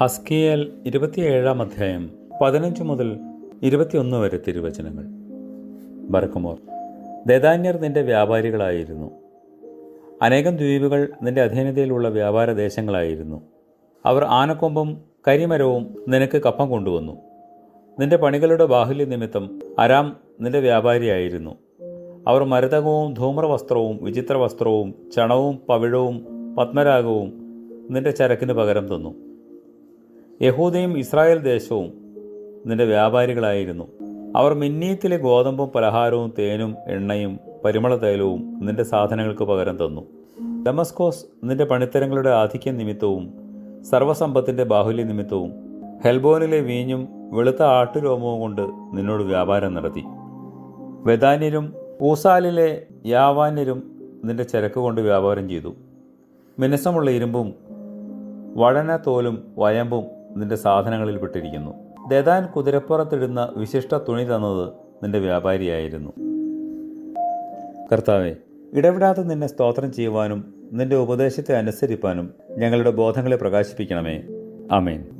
ഹസ്കിയേൽ ഇരുപത്തിയേഴാം അധ്യായം പതിനഞ്ച് മുതൽ ഇരുപത്തിയൊന്ന് വരെ തിരുവചനങ്ങൾ. ബർക്കുമോർ ദേദാന്യർ നിന്റെ വ്യാപാരികളായിരുന്നു. അനേകം ദ്വീപുകൾ നിന്റെ അധീനതയിലുള്ള വ്യാപാര ദേശങ്ങളായിരുന്നു. അവർ ആനക്കൊമ്പും കരിമരവും നിനക്ക് കപ്പം കൊണ്ടുവന്നു. നിന്റെ പണികളുടെ ബാഹുല്യ നിമിത്തം അരാം നിന്റെ വ്യാപാരിയായിരുന്നു. അവർ മരതകവും ധൂമ്രവസ്ത്രവും വിചിത്ര വസ്ത്രവും ചണവും പവിഴവും പത്മരാഗവും നിന്റെ ചരക്കിന് പകരം തന്നു. യഹൂദയും ഇസ്രായേൽ ദേശവും നിന്റെ വ്യാപാരികളായിരുന്നു. അവർ മിന്നീത്തിലെ ഗോതമ്പും പലഹാരവും തേനും എണ്ണയും പരിമള തൈലവും നിന്റെ സാധനങ്ങൾക്ക് പകരം തന്നു. ഡമസ്കോസ് നിന്റെ പണിത്തരങ്ങളുടെ ആധിക്യം നിമിത്തവും സർവസമ്പത്തിന്റെ ബാഹുല്യ നിമിത്തവും ഹെൽബോനിലെ വീഞ്ഞും വെളുത്ത ആട്ടുരോമവും കൊണ്ട് നിന്നോട് വ്യാപാരം നടത്തി. വെദാന്യരും ഊസാലിലെ യാവാന്യരും നിന്റെ ചരക്ക് കൊണ്ട് വ്യാപാരം ചെയ്തു. മിനസമുള്ള ഇരുമ്പും വഴന തോലും വയമ്പും നിന്റെ സാധനങ്ങളിൽ പെട്ടിരിക്കുന്നു ദദാൻ കുതിരപ്പുറത്തിടുന്ന വിശിഷ്ട തുണി തന്നത് നിന്റെ വ്യാപാരിയായിരുന്നു. കർത്താവെ ഇടവിടാതെ നിന്നെ സ്തോത്രം ചെയ്യുവാനും നിന്റെ ഉപദേശത്തെ അനുസരിപ്പാനും ഞങ്ങളുടെ ബോധങ്ങളെ പ്രകാശിപ്പിക്കണമേ. അമേൻ